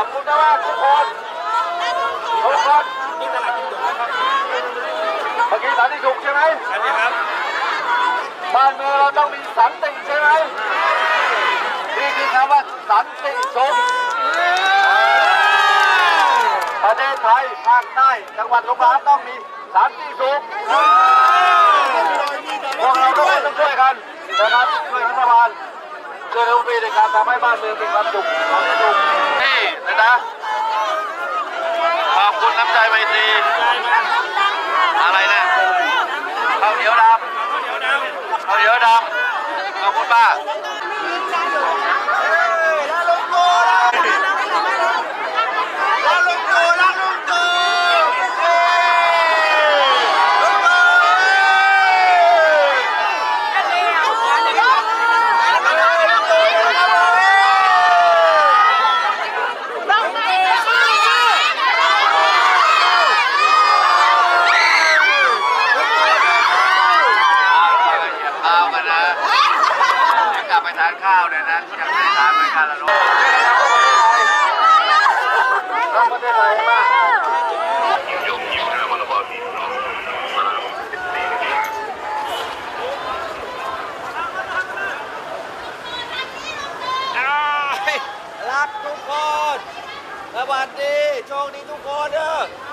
ขอบคุณนะว่าทุกคนทุกคนนี่ตลาดกินดุนครับเมื่อกี้สันติสุขใช่ไหมใช่ครับบ้านเมืองเราต้องมีสันติใช่ไหมใช่นี่คือคำว่าสันติสุขประเทศไทยภาคใต้จังหวัดลบบุรีต้องมีสันติสุขพวกเราทุกคนต้องช่วยกันนะครับช่วยรัฐบาลช่วยทุกปีในการทำให้บ้านเมืองมีความสุขความสนุก ที่นะนะขอบคุณน้ำใจไมตรีอะไรนะข้าวเหนียวดำเอาเยวดำขอบคุณป้า ข้าวกันนะเดี๋ยวกลับไปทานข้าวเนี่ยนะยังไม่ได้ทานเหมือนกันละลูกเราประเทศไทยมาก รักทุกคน สวัสดี โชคดีทุกคนเด้อ